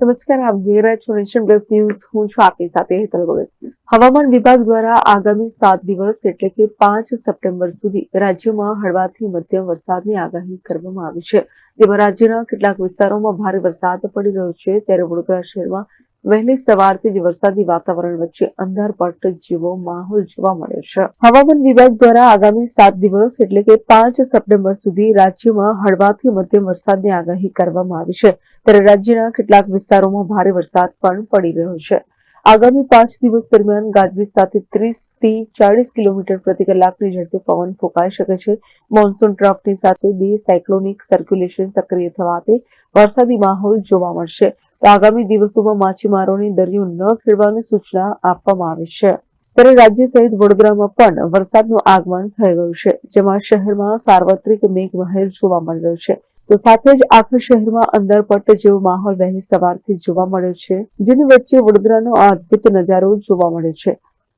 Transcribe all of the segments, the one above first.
નમસ્કાર, આપ જોઈ રહ્યા છો નેશન પ્લસ ન્યૂઝ. હું છું આપની સાથે હેતલ ભગત હવામાન વિભાગ દ્વારા આગામી સાત દિવસ, એટલે કે પાંચ સપ્ટેમ્બર સુધી, રાજ્યમાં હળવાથી મધ્યમ વરસાદની આગાહી કરવામાં આવી છે. જેમાં રાજ્યના કેટલાક વિસ્તારોમાં ભારે વરસાદ પડી રહ્યો છે. ત્યારે વડોદરા શહેરમાં વહેલી સવારથી જ વરસાદી વાતાવરણ વચ્ચે અંધારપટ જેવો માહોલ જોવા મળ્યો છે. હવામાન વિભાગ દ્વારા આગામી સાત દિવસ એટલે કે પાંચ સપ્ટેમ્બર સુધી રાજ્યમાં હળવાથી મધ્યમ વરસાદની આગાહી કરવામાં આવી છે. ત્યારે રાજ્યના કેટલાક વિસ્તારોમાં ભારે વરસાદ પણ પડી રહ્યો છે. આગામી પાંચ દિવસ દરમિયાન ગાજવીજ સાથે ત્રીસથી ચાળીસ કિલોમીટર પ્રતિ કલાકની ઝડપે પવન ફૂંકાઈ શકે છે. મોન્સૂન ટ્રફની સાથે બે સાયક્લોનિક સર્ક્યુલેશન સક્રિય થવાથી વરસાદી માહોલ જોવા મળશે. આગામી દિવસોમાં માછીમારોને દરિયો ન ખેડવાની સૂચના આપવામાં આવી છે. ત્યારે રાજ્ય સહિત વડોદરામાં પણ વરસાદનું આગમન થઈ ગયું છે, જેમાં શહેરમાં સાર્વત્રિક મેઘમહેર જોવા મળી રહ્યો છે. તો સાથે જ આખા શહેરમાં અંદરપટ જેવો માહોલ વહેલી સવારથી જોવા મળ્યો છે, જેની વચ્ચે વડોદરાનો આ અદ્ભુત નજારો જોવા મળ્યો છે.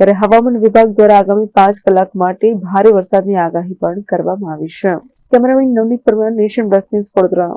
ત્યારે હવામાન વિભાગ દ્વારા આગામી પાંચ કલાક માટે ભારે વરસાદની આગાહી પણ કરવામાં આવી છે. Cameraman Navneet Parmar, Nation Plus Vadodara.